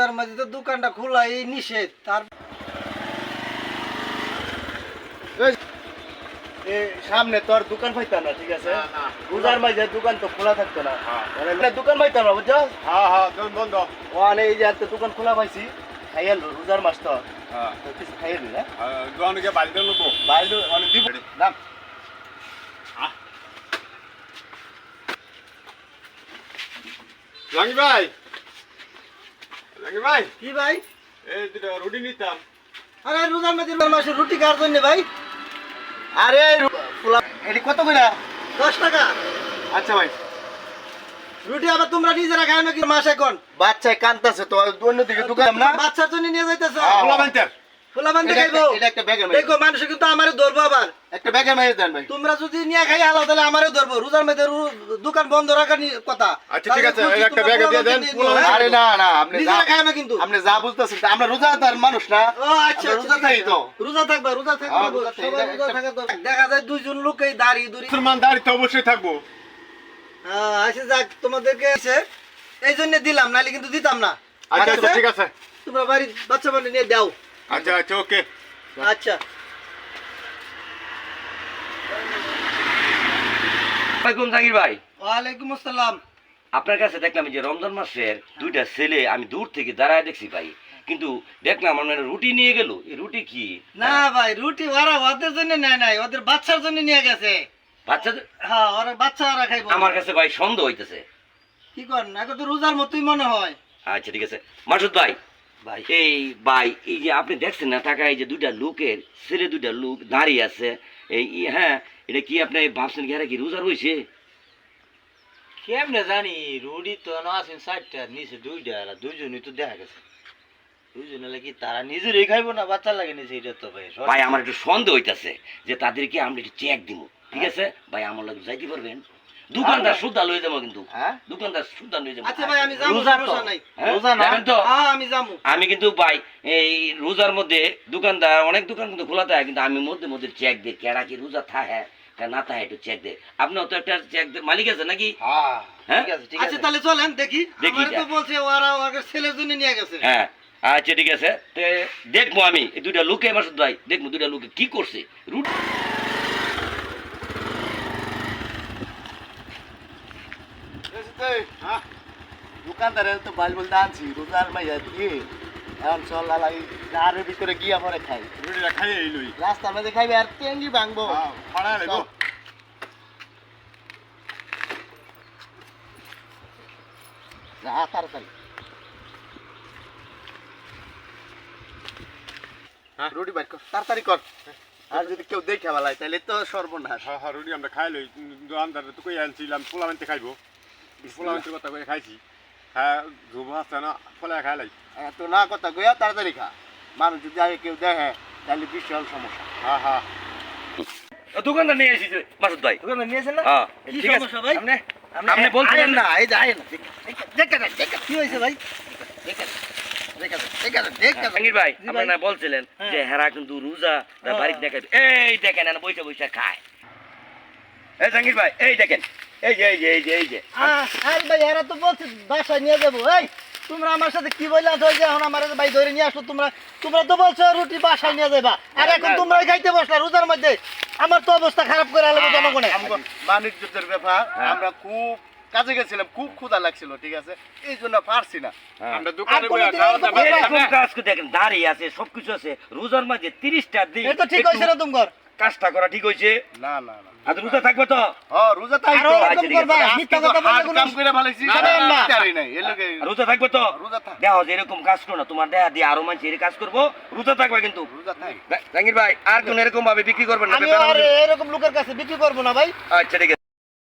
তার মাঝে তো দোকানটা খোলা এই নিষেধ। তার সামনে তোর দোকান পাইতাম না ঠিক আছে। রোজার মাঝে দোকান তো খোলা থাকতো না। হ্যাঁ। মানে দোকান পাইতাম না বুঝছ? হ্যাঁ হ্যাঁ বন্ধ। এই যে একটা দোকান খোলা পাইছি খাইয়াল রোজার মাস তো। হ্যাঁ। কিছু খাইয়ালি না দোকানকে বাইরে অনেক দিব। জাঙ্গি ভাই। ভাই কি ভাই? এই দুটো রুটি নিতাম। আরে রোজার মাঝে রোজার মাসে রুটি খাওয়ার জন্য ভাই? আরে খোলা এটি কত করে? দশ টাকা। আচ্ছা ভাই। রুটি আবার তোমরা নিজেরা খাও নাকি মাস এখন? বাচ্চায় কান্তাছে তো অন্যদিকে দোকান না। বাচ্চার জন্য নিয়ে যাইতেছ। হ্যাঁ। এটা একটা- দেখো মানুষ কিন্তু আমারে ধরবো আবার। একটা ব্যাগের মেরে দেন ভাই। তোমরা যদি নিয়ে খাই আলাদা তাহলে আমারও ধরবো। রোজার মধ্যে দোকান বন্ধ রাখার কথা। আচ্ছা, ঠিক আছে, এই একটা ব্যাগে দিয়ে দেন, বান্ধে খোলা নিও, হ্যাঁ? আরে না না আপনি যা খায় না কিন্তু। আপনি যা বুঝতেছেন আমরা রোজাদার মানুষ না। ও আচ্ছা রোজা থাকি তো। রোজা থাকবা রোজা থাকবা হ্যাঁ, রোজা থাকি। সবাই রোজা থাকা দরকার। দেখা যায় দুইজন লোক এই দাড়ি দুড়ি মুসলমান দাঁড়িয়ে তো অবশ্যই থাকব। হ্যাঁ, আচ্ছা যাক তোমাদেরকে এই জন্য দিলাম নাহলে কিন্তু দিতাম না। আচ্ছা আচ্ছা ঠিক আছে। তোমরা বাড়ির বাচ্চা মানে নিয়ে দাও। আচ্ছা আচ্ছা ওকে। আচ্ছা। ওয়ালাইকুম জাহির ভাই। ওয়ালাইকুম আসসালাম। আপনার কাছে দেখলাম যে রমজান মাসের দুইটা ছেলে আমি দূর থেকে দাঁড়ায় দেখছি ভাই। কিন্তু দেখলাম আমার রুটি নিয়ে গেল। এই রুটি কি? না ভাই রুটি ওরা ওদের জন্য নেয় নাই ওদের বাচ্চার জন্য নিয়ে গেছে। বাচ্চা হ্যাঁ ওরা বাচ্চা ওরা খাইবো। আমার কাছে ভাই সন্দেহ হইতেছে। কি করেন? এখন তো রোজার মতোই মনে হয়। আচ্ছা ঠিক আছে। মাসুদ ভাই ভাই এই ভাই এই যে আপনি দেখছেন না টাকা এই যে দুইটা লোকের ছেলে দুইটা লোক দাঁড়িয়ে আছে এই হ্যাঁ এটা কি আপনি ভাবছেন কি কি রোজা রয়েছে কেমনে জানি রুডি তো না আছেন নিচে দুইটা আর দুইজনই তো দেখা গেছে। দুইজনে লাগি তারা নিজেরই খাইবো না বাচ্চা লাগে নিচে এটা তো ভাই ভাই আমার একটু সন্দেহ হইতাছে যে তাদেরকে আমরা একটু চেক দিব ঠিক আছে? ভাই আমার লাগে যাইতে পারবেন? দোকানদার সুদ্ধা লয়ে যাব কিন্তু। হ্যাঁ? দোকানদার সুদ্ধা লয়ে যাব। আচ্ছা ভাই আমি যাব রোজা তো। হ্যাঁ? রোজা না? তো। হ্যাঁ আমি যাব। আমি কিন্তু ভাই এই রোজার মধ্যে দোকানদার অনেক দোকান কিন্তু খোলা থাকে কিন্তু আমি মধ্যে মধ্যে চেক দিই কেডা কি রোজা থাকে না থাকে একটু চেক দে আপনার তো একটা চেক মালিক আছে নাকি? হ্যাঁ? ঠিক আছে আচ্ছা তাহলে চলেন দেখি। দেখি তো বলছে ওরা ছেলের জন্য নিয়ে গেছে। হ্যাঁ আচ্ছা ঠিক আছে। তে দেখব আমি। এই দুইটা লোকে আমার সাথে ভাই দেখব দুইটা লোকে কি করছে। রুট হ্যাঁ দোকানদারের তো বাইল বলতে আনছি রোজার মাইয়া দিয়ে। এখন চল লালাই আরের ভিতরে গিয়া পরে খাই। রুটিটা রাস্তার মধ্যে খাইবে আর টেঙ্গি ভাঙবো। হ্যাঁ। যা তাড়াতাড়ি। হ্যাঁ। রুটি বাইর কর তাড়াতাড়ি কর। আর যদি কেউ দেখে তাহলে তো সর্বনাশ। হ্যাঁ হ্যাঁ রুটি আমরা খাই লই। দোকানদার তো কই আনছিলাম পোলা খাইবো। পোলা কথা কই খাইছি। হ্যাঁ ঘুম আসছে না ফলে খাই লাই না কথা গয়া তাড়াতাড়ি খা মানুষ যদি আগে কেউ দেখে তাহলে বিশাল সমস্যা। হ্যাঁ হ্যাঁ দোকানদার নিয়ে এসেছে মাসুদ ভাই। দোকানে নিয়েছেন না? হ্যাঁ ঠিক আছে। ভাই? আপনি আপনি বলছিলেন না এই যে না। দেখে দেখে কি হয়েছে ভাই? দেখে দেখে দেখে দেখে জাহাঙ্গীর ভাই জি আপনার ভাই। না বলছিলেন হ্যাঁ। যে হেরা কিন্তু রোজা হ্যাঁ। বাড়িতে দেখাবে এই দেখেন না বইসা বইসা খায়। এই জাহাঙ্গীর ভাই এই দেখেন। এই যে এই যে এই যে এই যে। আহ, আরে ভাই এরা তো বলছে বাসায় নিয়ে যাব। এই তোমরা আমার সাথে কি বললে যে এখন আমার ভাই ধরে নিয়ে আসলো তোমরা তোমরা তো বলছো রুটি বাসায় নিয়ে যাবা আর এখন তোমরা খাইতে বসলা রোজার মধ্যে। আমার তো অবস্থা খারাপ করে আলো জনগণে। বাণিজ্যের ব্যাপার হ্যাঁ। আমরা খুব কাজে গেছিলাম খুব ক্ষুধা লাগছিল ঠিক আছে? এই জন্য পারছি না। আমরা দোকানে দেখেন দাঁড়িয়ে আছে সবকিছু আছে। রোজার মাঝে তিরিশটা দিন ঠিক হয়েছে না তোমার কাজটা করা ঠিক হয়েছে? না না না। আর রোজা থাকবে তো? হ রোজা তাই আরও এরকম ঠিক আছে। করবা মিথ্যা কথা বললে কোনো কাম করে ভালাইছি। না, না, না না। না এই লোকে আর রোজা থাকবে তো? রোজা থাক। দেখো যে এরকম কাজ করো না তোমার দিয়ে আরও মানুষ এর কাজ করব রোজা থাকবে কিন্তু। রোজা থাক। জাহাঙ্গীর ভাই আর কোন এরকম ভাবে বিক্রি করবেন না আমি আর এরকম লোকের কাছে বিক্রি করব না ভাই। আচ্ছা ঠিক আছে।